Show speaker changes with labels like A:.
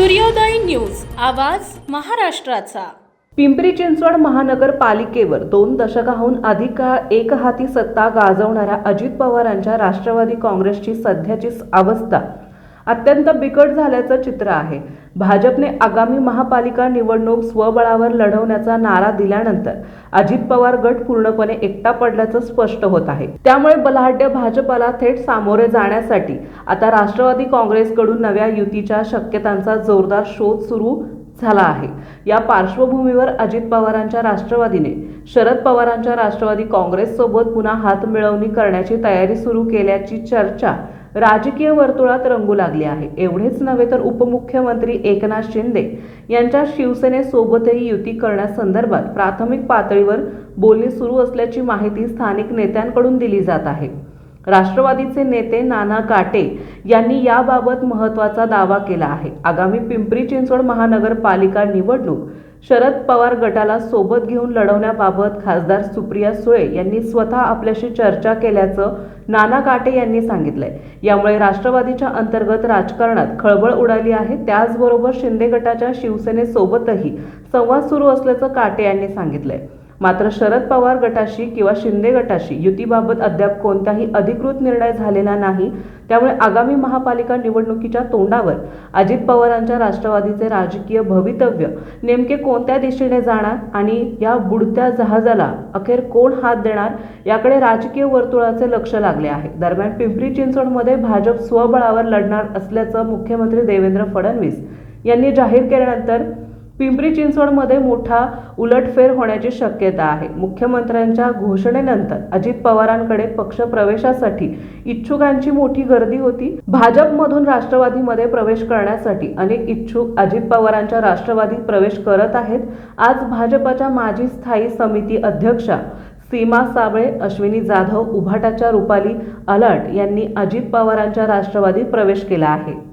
A: सूर्योदय न्यूज आवाज महाराष्ट्राचा.
B: पिंपरी चिंचवड महानगरपालिकेवर दोन दशकाहून अधिक काळ एकहाती सत्ता गाजवणाऱ्या अजित पवारांच्या राष्ट्रवादी काँग्रेसची सध्याची अवस्था अत्यंत बिकट झाल्याचं चित्र आहे. भाजपने आगामी महापालिका निवडणूक स्वबळावर लढवण्याचा नारा दिल्यानंतर अजित पवार गट पूर्णपणे एकटा पडल्याचं स्पष्ट होत आहे. त्यामुळे बलाढ्य भाजपाला थेट सामोरे जाण्यासाठी आता राष्ट्रवादी काँग्रेसकडून नव्या युतीच्या शक्यतांचा जोरदार शोध सुरू झाला आहे. या पार्श्वभूमीवर अजित पवारांच्या राष्ट्रवादीने शरद पवारांच्या राष्ट्रवादी काँग्रेससोबत पुन्हा हातमिळवणी करण्याची तयारी सुरू केल्याची चर्चा राजकीय वर्तुळात रंगू लागले आहे. एवढेच नव्हे तर उपमुख्यमंत्री एकनाथ शिंदे यांच्या शिवसेनेसोबतही युती करण्यासंदर्भात प्राथमिक पातळीवर बोलणी सुरू असल्याची माहिती स्थानिक नेत्यांकडून दिली जात आहे. राष्ट्रवादीचे नेते नाना काटे यांनी याबाबत महत्त्वाचा दावा केला आहे. आगामी पिंपरी चिंचवड महानगरपालिका निवडणूक शरद पवार गटाला सोबत घेऊन लढवण्याबाबत खासदार सुप्रिया सुळे यांनी स्वतः आपल्याशी चर्चा केल्याचं नाना काटे यांनी सांगितलंय. यामुळे राष्ट्रवादीच्या अंतर्गत राजकारणात खळबळ उडाली आहे. त्याचबरोबर शिंदे गटाच्या शिवसेनेसोबतही संवाद सुरू असल्याचं काटे यांनी सांगितलंय. मात्र शरद पवार गटाशी किंवा शिंदे गटाशी युतीबाबत अद्याप कोणताही अधिकृत निर्णय झालेला नाही. त्यामुळे आगामी महापालिका निवडणुकीच्या तोंडावर अजित पवारांच्या राष्ट्रवादीचे राजकीय भवितव्य नेमके कोणत्या दिशेने जाणार आणि या बुडत्या जहाजाला अखेर कोण हात देणार याकडे राजकीय वर्तुळाचे लक्ष लागले आहे. दरम्यान पिंपरी चिंचवडमध्ये भाजप स्वबळावर लढणार असल्याचं मुख्यमंत्री देवेंद्र फडणवीस यांनी जाहीर केल्यानंतर पिंपरी चिंचवडमध्ये मोठा उलटफेर होण्याची शक्यता आहे. मुख्यमंत्र्यांच्या घोषणेनंतर अजित पवारांकडे पक्ष प्रवेशासाठी इच्छुकांची मोठी गर्दी होती. भाजपमधून राष्ट्रवादीमध्ये प्रवेश करण्यासाठी अनेक इच्छुक अजित पवारांच्या राष्ट्रवादीत प्रवेश करत आहेत. आज भाजपच्या माजी स्थायी समिती अध्यक्षा सीमा साबळे अश्विनी जाधव उभाटाच्या रुपाली अलर्ट यांनी अजित पवारांच्या राष्ट्रवादीत प्रवेश केला आहे.